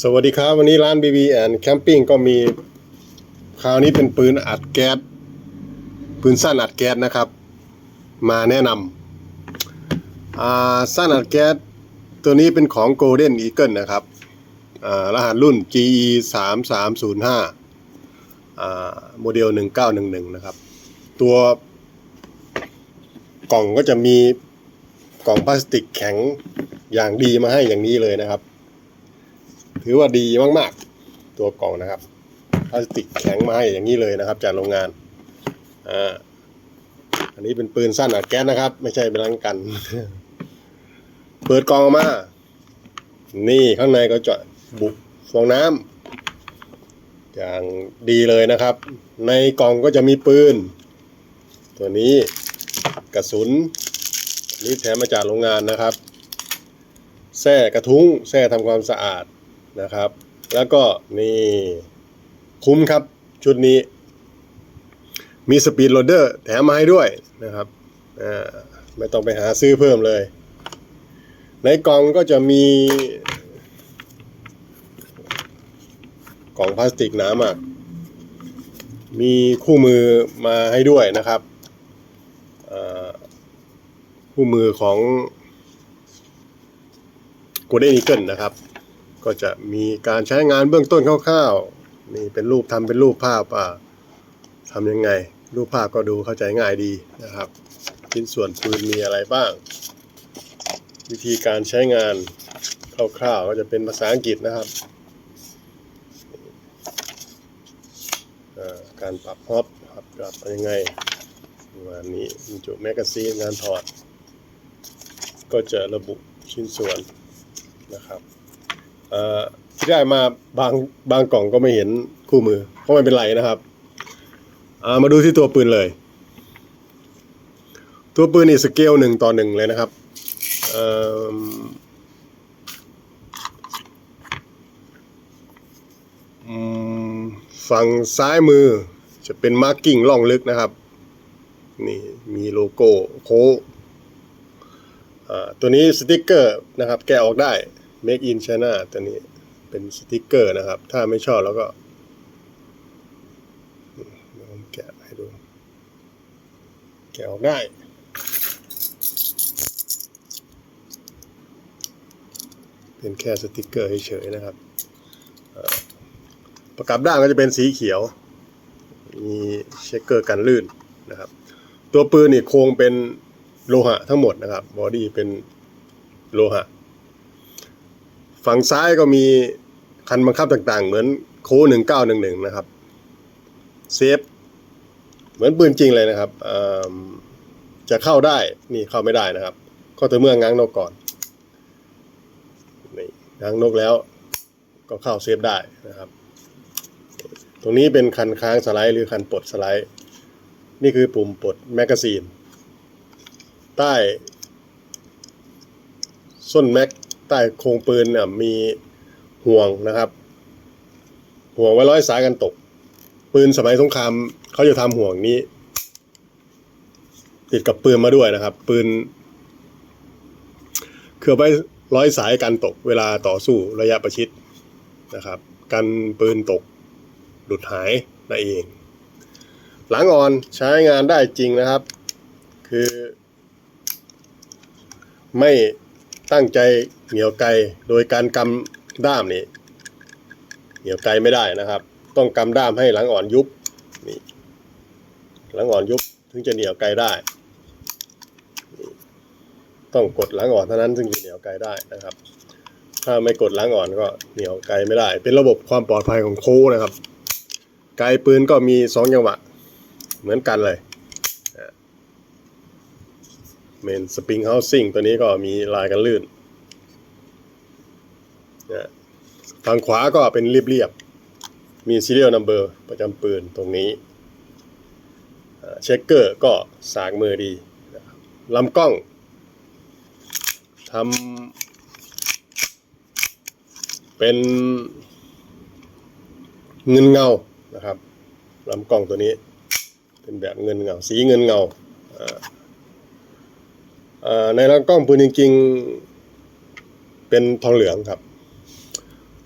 สวัสดีครับวันนี้ร้าน BB and Camping ก็มีคราวนี้เป็นปืนอัดแก๊สปืนสั้นอัดแก๊สนะครับ มาแนะนำอ่าสั้นอัดแก๊สตัวนี้เป็นของ Golden Eagle นะครับรหัสรุ่น GE 3 3 0 5โมเดล 1911 นะครับ ตัวกล่องก็จะมีกล่องพลาสติกแข็งอย่างดีมาให้อย่างนี้เลยนะครับ ถือว่าดีมากๆ ตัวกล่องนะครับพลาสติกแข็งมาให้อย่างนี้เลยนะครับ จากโรงงานอ่าอันนี้เป็นปืนสั้นอัดแก๊สนะครับ ไม่ใช่เป็นลังกัน เปิดกล่องออกมา นี่ข้างในก็จะบุกฟองน้ำอย่างดีเลยนะครับ ในกล่องก็จะมีปืน ตัวนี้กระสุนนนี้แถมมาจากโรงงานนะครับแส้กระทุ้งแส้ทำความสะอาด นะครับ แล้วก็นี่คุ้มครับ ชุดนี้ มีสปีดโหลเดอร์แถมมาให้ด้วยนะครับไม่ต้องไปหาซื้อเพิ่มเลย ในกล่องก็จะมี กล่องพลาสติกหนามาก มีคู่มือมาให้ด้วยนะครับคู่มือของ Golden Eagle นะครับ ก็จะมีการใช้งานเบื้องต้นคร่าวๆนี่เป็นรูปทำเป็นรูปภาพอ่าทำยังไง รูปภาพก็ดูเข้าใจง่ายดีนะครับชิ้นส่วนปืนมีอะไรบ้าง วิธีการใช้งานคร่าวๆก็จะเป็นภาษาอังกฤษนะครับการปรับฮอปปรับปรับยังไงประมาณนี้บรรจุแมกกาซีนงานถอด ก็จะระบุชิ้นส่วนนะครับ ที่ได้มาบางบางกล่องก็ไม่เห็นคู่มือก็ไม่เป็นไรนะครับามาดูที่ตัวปืนเลย ตัวปืนนี่สเกลหนึ่งต่อหนึ่งเลยนะครับฝั่งซ้ายมือจะเป็นมาร์กิ้งล่องลึกนะครับ นี่มีโลโก้โค้ตัวนี้สติกเกอร์นะครับ แกะออกได้ Make in China ตัวนี้เป็นสติกเกอร์นะครับ ถ้าไม่ชอบแล้วก็ผมแกะให้ดู แกะออกได้ เป็นแค่สติกเกอร์เฉยๆนะครับ ประกับด้านก็จะเป็นสีเขียว มีเช็คเกอร์กันลื่นนะครับ ตัวปืนนี่โครงเป็นโลหะทั้งหมดนะครับ บอดี้เป็นโลหะ ฝั่งซ้ายก็มีคันบังคับต่างๆ เหมือนโค้หนึ่งเก้าหนึ่งหนึ่งนะครับ เซฟ เหมือนปืนจริงเลยนะครับ จะเข้าได้ นี่เข้าไม่ได้นะครับ ก็แต่อเมื่อง้างนกก่อนนี่ง้างนกแล้ว ก็เข้าเซฟได้นะครับ ตรงนี้เป็นคันค้างสไลด์หรือคันปลดสไลด์ นี่คือปุ่มปลดแมกกาซีน ใต้ ส้นแม็ก ใต้โครงปืนเนี่ยมีห่วงนะครับ ห่วงไว้ร้อยสายกันตก ปืนสมัยสงครามเขาจะทำห่วงนี้ ติดกับปืนมาด้วยนะครับ ปืนเคือไว้ร้อยสายกันตก เวลาต่อสู้ระยะประชิดนะครับ กันปืนตกหลุดหายนั่นเอง หลังอ่อนใช้งานได้จริงนะครับ คือ ไม่ ตั้งใจเหนียวไกลโดยการกำด้ามนี่เหนียวไกลไม่ได้นะครับ ต้องกำด้ามให้หลังอ่อนยุบนี่หลังอ่อนยุบถึงจะเหนียวไกลได้ ต้องกดหลังอ่อนเท่านั้นถึงจะเหนียวไกลได้นะครับ ถ้าไม่กดหลังอ่อนก็เหนียวไกลไม่ได้ เป็นระบบความปลอดภัยของโค้นะครับ ไกลปืนก็มีสองจังหวะเหมือนกันเลย เมนสปริงเฮาสิ่งตัวนี้ก็มีลายกันลื่นนะฝั่งขวาก็เป็นเรียบๆ มี serial number ประจำปืนตรงนี้ เช็คเกอร์ก็สากมือดีลำกล้องทำเป็นเงินเงานะครับลำกล้องตัวนี้ เป็นแบบเงินเงา สีเงินเงา ในลำกล้องปืนจริง ๆ เป็นทองเหลืองครับ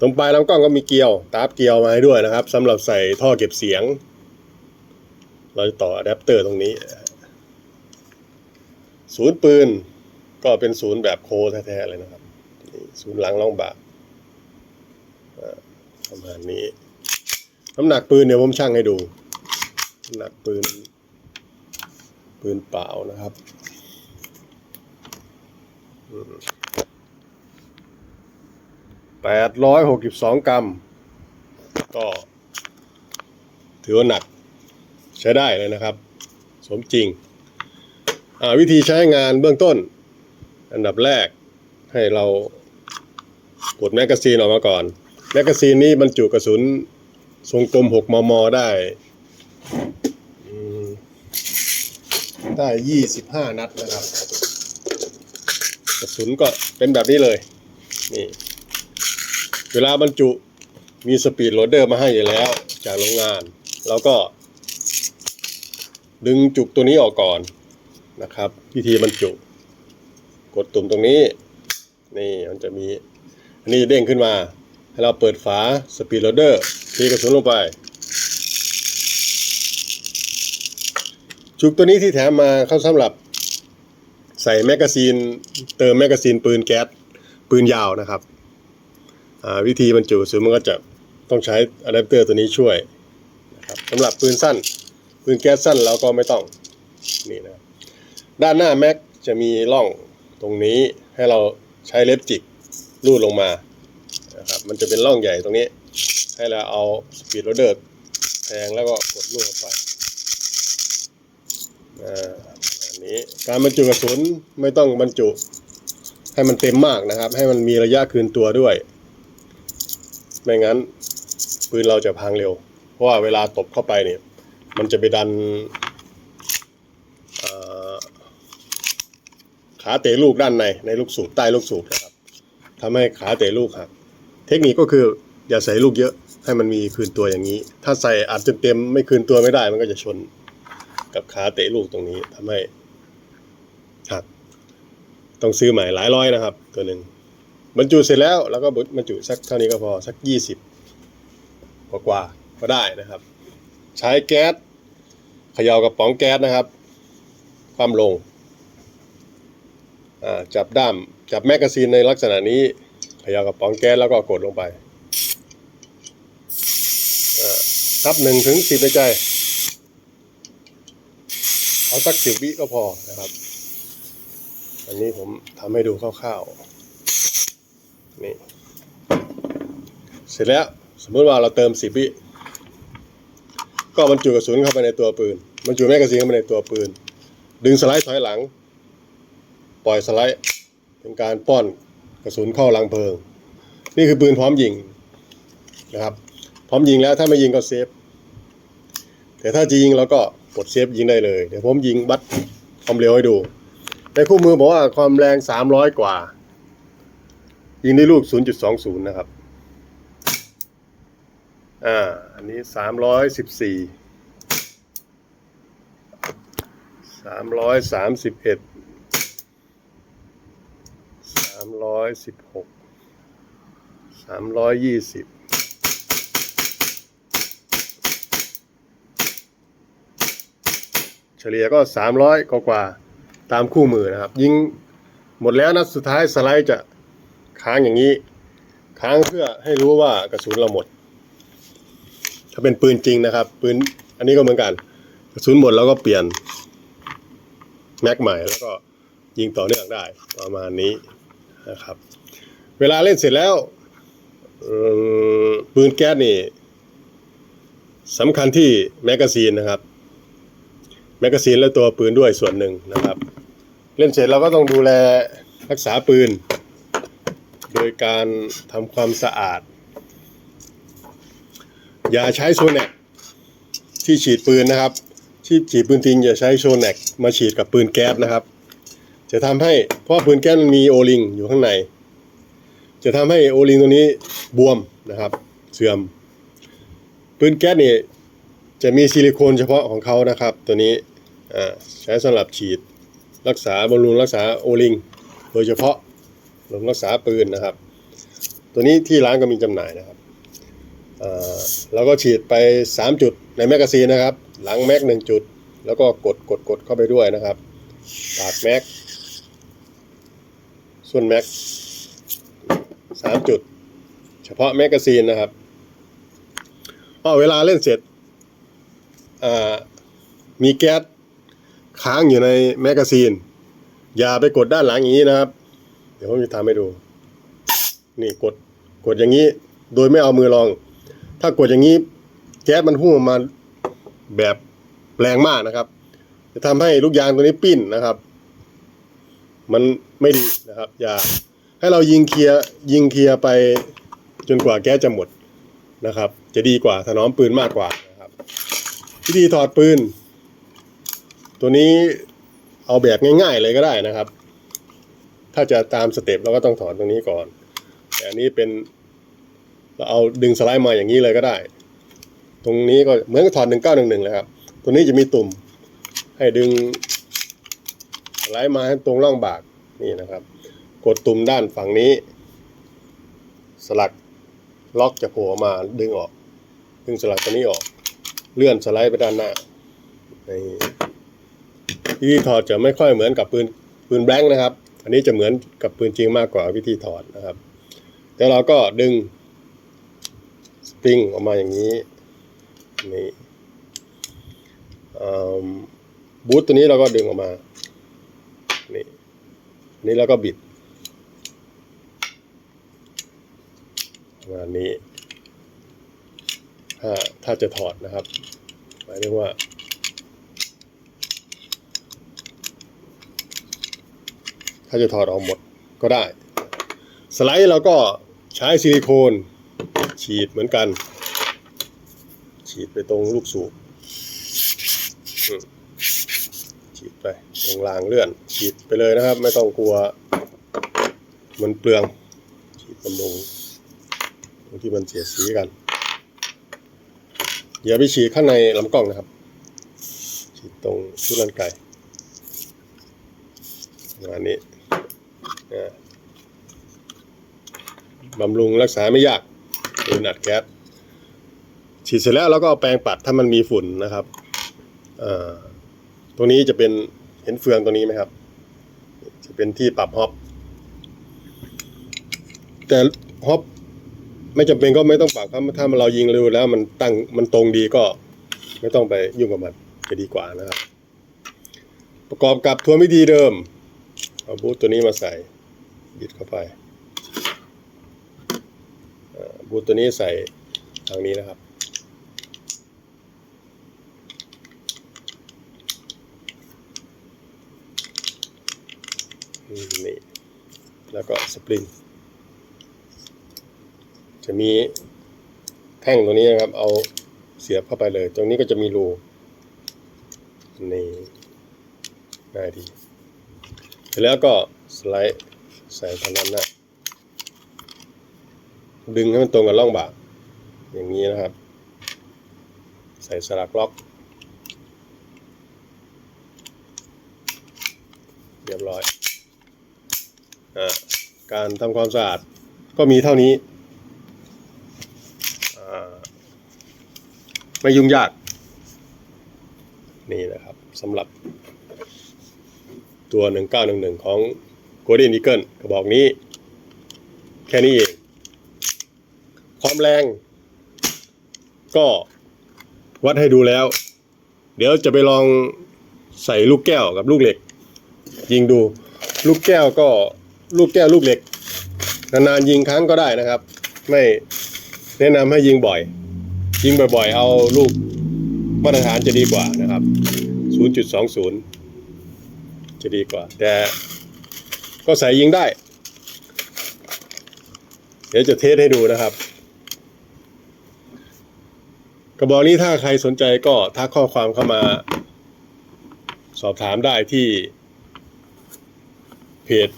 ตรงปลายลำกล้องก็มีเกลียวตาบเกลียวมาให้ด้วยนะครับสำหรับใส่ท่อเก็บเสียง เราจะต่ออะแดปเตอร์ตรงนี้ ศูนย์ปืนก็เป็นศูนย์แบบโคแท้ๆเลยนะครับ ศูนย์หลังล่องบากประมาณนี้ น้ำหนักปืนเดี๋ยวผมชั่งให้ดู น้ำหนักปืน ปืนเปล่านะครับ แปดร้อยหกสิบสองกรัม ก็ถือว่าหนักใช้ได้เลยนะครับ สมจริง วิธีใช้งานเบื้องต้น อันดับแรกให้เรากดแมกกาซีนออกมาก่อน แมกกาซีนนี้บรรจุกระสุนทรงกลม 6 มม ได้ ได้ 25 นัดนะครับ กระสุนก็เป็นแบบนี้เลยนี่เวลาบรรจุมีสปีดโหลดเดอร์มาให้อยู่แล้ว จากโรงงาน แล้วก็ ดึงจุกตัวนี้ออกก่อนนะครับ วิธีบรรจุ กดตุ่มตรงนี้ นี่มันจะมีอันนี้เด้งขึ้นมา ให้เราเปิดฝาสปีดโหลดเดอร์ทีกระสุนลงไปจุกตัวนี้ที่แถมมาเข้าสำหรับ ใส่แมกกาซีน เติมแมกกาซีนปืนแก๊สปืนยาวนะครับวิธีบรรจุกระสุนมันก็จะต้องใช้อะแดปเตอร์ตัวนี้ช่วยนะครับสำหรับปืนสั้น ปืนแก๊สสั้นเราก็ไม่ต้องนี่นะครับด้านหน้าแม็กจะมีร่องตรงนี้ให้เราใช้เล็บจิกลูดลงมานะครับมันจะเป็นร่องใหญ่ตรงนี้ ให้เราเอาสปีดโรเดอร์แทงแล้วก็กดลูดลงไปอ่าอั นี้การบรรจุกระสุนไม่ต้องบรรจุ ให้มันเต็มมากนะครับ ให้มันมีระยะคืนตัวด้วย ไม่งั้นปืนเราจะพังเร็ว เพราะว่าเวลาตบเข้าไปเนี่ย มันจะไปดันขาเตะลูกด้านในในลูกสูบใต้ลูกสูบนะครับทำให้ขาเตะลูกหักเทคนิคก็คืออย่าใส่ลูกเยอะให้มันมีคืนตัวอย่างนี้ ถ้าใส่อัดเต็มๆไม่คืนตัวไม่ได้มันก็จะชนกับขาเตะลูกตรงนี้ทำให้ ต้องซื้อใหม่หลายร้อยนะครับ ตัวหนึ่งบรรจุเสร็จแล้วแล้วก็บรรจุสักเท่านี้ก็พอสักยี่สิบกว่าๆก็ได้นะครับ ใช้แก๊สเขย่ากระป๋องแก๊สนะครับความลงจับด้ามจับแมกกาซีนในลักษณะนี้เขย่ากระป๋องแก๊สแล้วก็กดลงไปนับหนึ่งถึงสิบในใจ เอาสักสิบวิก็พอนะครับ อันนี้ผมทำให้ดูคร่าวๆ นี่ เสร็จแล้วสมมติว่าเราเติมสิบวิก็บรรจุกระสุนเข้าไปในตัวปืนบรรจุแมกกาซีนเข้าไปในตัวปืน ดึงสไลด์ถอยหลัง ปล่อยสไลด์เป็นการป้อนกระสุนเข้ารังเพลิง นี่คือปืนพร้อมยิงนะครับ พร้อมยิงแล้วถ้าไม่ยิงก็เซฟ แต่ถ้าจะยิงเราก็กดเซฟยิงได้เลย เดี๋ยวผมยิงวัดความเร็วให้ดู ในคู่มือบอกว่าความแรง300กว่า ยิงได้ลูก0.20นย์นะครับ อ่า อันนี้สามร้อยสิบสี่สามร้อยสามสิบเอ็ดสามร้อยสิบหกสามร้อยยี่สิบเฉลี่ยก็สามร้อยกว่า ตามคู่มือนะครับ ยิงหมดแล้วนัดสุดท้ายสไลด์จะค้างอย่างนี้ ค้างเพื่อให้รู้ว่ากระสุนเราหมด ถ้าเป็นปืนจริงนะครับปืนอันนี้ก็เหมือนกัน กระสุนหมดแล้วก็เปลี่ยนแม็กใหม่แล้วก็ยิงต่อเนื่องได้ประมาณนี้นะครับ เวลาเล่นเสร็จแล้วปืนแก๊สนี่สำคัญที่แมกกาซีนนะครับ แมกกาซีนและตัวปืนด้วยส่วนหนึ่งนะครับ เล่นเสร็จเราก็ต้องดูแลรักษาปืน โดยการทำความสะอาด อย่าใช้โซแนกที่ฉีดปืนนะครับ ที่ฉีดปืนจริงอย่าใช้โซแนกมาฉีดกับปืนแก๊สนะครับ จะทำให้เพราะปืนแก๊สมันมีโอลิงอยู่ข้างใน จะทำให้โอลิงตัวนี้บวมนะครับ เสื่อมปืนแก๊สนี่ จะมีซิลิโคนเฉพาะของเขานะครับ ตัวนี้ใช้สำหรับฉีดรักษาบำรุงรักษาโอลิง โดยเฉพาะบำรุงรักษาปืนนะครับ ตัวนี้ที่ร้านก็มีจำหน่ายนะครับเอ่อแล้วก็ฉีดไป 3 จุดในแมกกาซีนนะครับ หลังแม็กหนึ่งจุด แล้วก็กดกดกดเข้าไปด้วยนะครับปากแม็กส่วนแม็กสามจุด เฉพาะแมกกาซีนนะครับพอเวลาเล่นเสร็จ มีแก๊สค้างอยู่ในแมกกาซีน อย่าไปกดด้านหลังอย่างนี้นะครับ เดี๋ยวผมจะทำให้ดู นี่กดกดอย่างนี้ โดยไม่เอามือลอง ถ้ากดอย่างนี้ แก๊สมันพุ่งออกมาแบบแรงมากนะครับ จะทำให้ลูกยางตัวนี้ปิ้นนะครับ มันไม่ดีนะครับ อย่าให้เรายิงเคลียร์ยิงเคลียร์ไปจนกว่าแก๊สจะหมดนะครับ จะดีกว่าถนอมปืนมากกว่า วิธีถอดปืน ตัวนี้เอาแบบง่าย ๆเลยก็ได้นะครับ ถ้าจะตามสเต็ปเราก็ต้องถอดตรงนี้ก่อน แต่อันนี้เป็นเราเอาดึงสไลด์มาอย่างนี้เลยก็ได้ ตรงนี้ก็เหมือนกับถอดหนึ่งเก้าหนึ่งหนึ่งเลยครับ ตัวนี้จะมีตุ่ม ให้ดึงสไลด์มาให้ตรงร่องบากนี่นะครับ กดตุ่มด้านฝั่งนี้ สลักล็อกจะโผล่มาดึงออก ดึงสลักตัวนี้ออก เลื่อนสไลด์ไปด้านหน้าวิธีถอดจะไม่ค่อยเหมือนกับปืนปืนแบงค์นะครับ อันนี้จะเหมือนกับปืนจริงมากกว่าวิธีถอดนะครับแล้วเราก็ดึงสปริงออกมาอย่างนี้นี่บูทตัวนี้เราก็ดึงออกมานี่อันนี้เราก็บิดประมาณนี้ ถ้าถ้าจะถอดนะครับ หมายถึงว่า ถ้าจะถอดออกหมดก็ได้ สไลด์เราก็ใช้ซิลิโคน ฉีดเหมือนกัน ฉีดไปตรงลูกสูบฉีดไปตรงรางเลื่อน ฉีดไปเลยนะครับ ไม่ต้องกลัว มันเปลือง ฉีดบำรุงตรงที่มันเสียสีกัน อย่าไปฉีดข้างในลำกล้องนะครับ ฉีดตรงชุดลันไก่ประมาณนี้บำรุงรักษาไม่ยากปืนอัดแก๊สฉีดเสร็จแล้วเราก็เอาแปรงปัดถ้ามันมีฝุ่นนะครับตรงนี้จะเป็นเห็นเฟืองตรงนี้ไหมครับ จะเป็นที่ปรับฮอปแต่ฮอป ไม่จำเป็นก็ไม่ต้องปรับครับถ้าเรายิงเร็วแล้ว มันตั้งมันตรงดีก็ ไม่ต้องไปยุ่งกับมันจะดีกว่านะครับ ประกอบกับทวนวิธีเดิมเอาบูทตัวนี้มาใส่บิดเข้าไปบูทตัวนี้ใส่ทางนี้นะครับนี่แล้วก็สปริง จะมีแท่งตัวนี้นะครับ เอาเสียบเข้าไปเลย ตรงนี้ก็จะมีรูนี่ง่ายดีเสร็จแล้วก็สไลด์ใส่ทางนั้นนะดึงให้มันตรงกับร่องบากอย่างนี้นะครับ ใส่สลักล็อก เรียบร้อยอการทำความสะอาดก็มีเท่านี้อ่า ไม่ยุ่งยาก นี่นะครับสำหรับตัว 1911 ของ Golden Eagle กระบอกนี้ แค่นี้เอง ความแรง ก็วัดให้ดูแล้ว เดี๋ยวจะไปลองใส่ลูกแก้วกับลูกเหล็ก ยิงดูลูกแก้วก็ลูกแก้วลูกเหล็ก นานๆยิงครั้งก็ได้นะครับ ไม่แนะนำให้ยิงบ่อย ยิงบ่อยๆ เอาลูกมาตรฐานจะดีกว่านะครับ 0.20 จะดีกว่า แต่ก็ใส่ยิงได้ เดี๋ยวจะเทสให้ดูนะครับ กระบอกนี้ถ้าใครสนใจก็ทักข้อความเข้ามา สอบถามได้ที่เพจ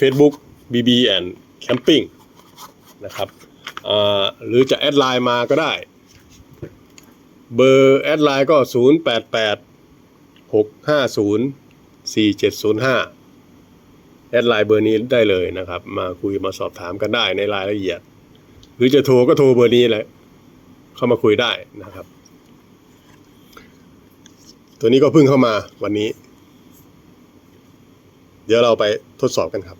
Facebook BB and Camping นะครับหรือจะแอดไลน์มาก็ได้ เบอร์แอดไลน์ก็ 0 8 8 6 5 0 4 7 0 5 แอดไลน์เบอร์นี้ได้เลยนะครับ มาคุยมาสอบถามกันได้ในรายละเอียด หรือจะโทรก็โทรเบอร์นี้เลยเข้ามาคุยได้นะครับ ตัวนี้ก็เพิ่งเข้ามาวันนี้ เดี๋ยวเราไปทดสอบกันครับ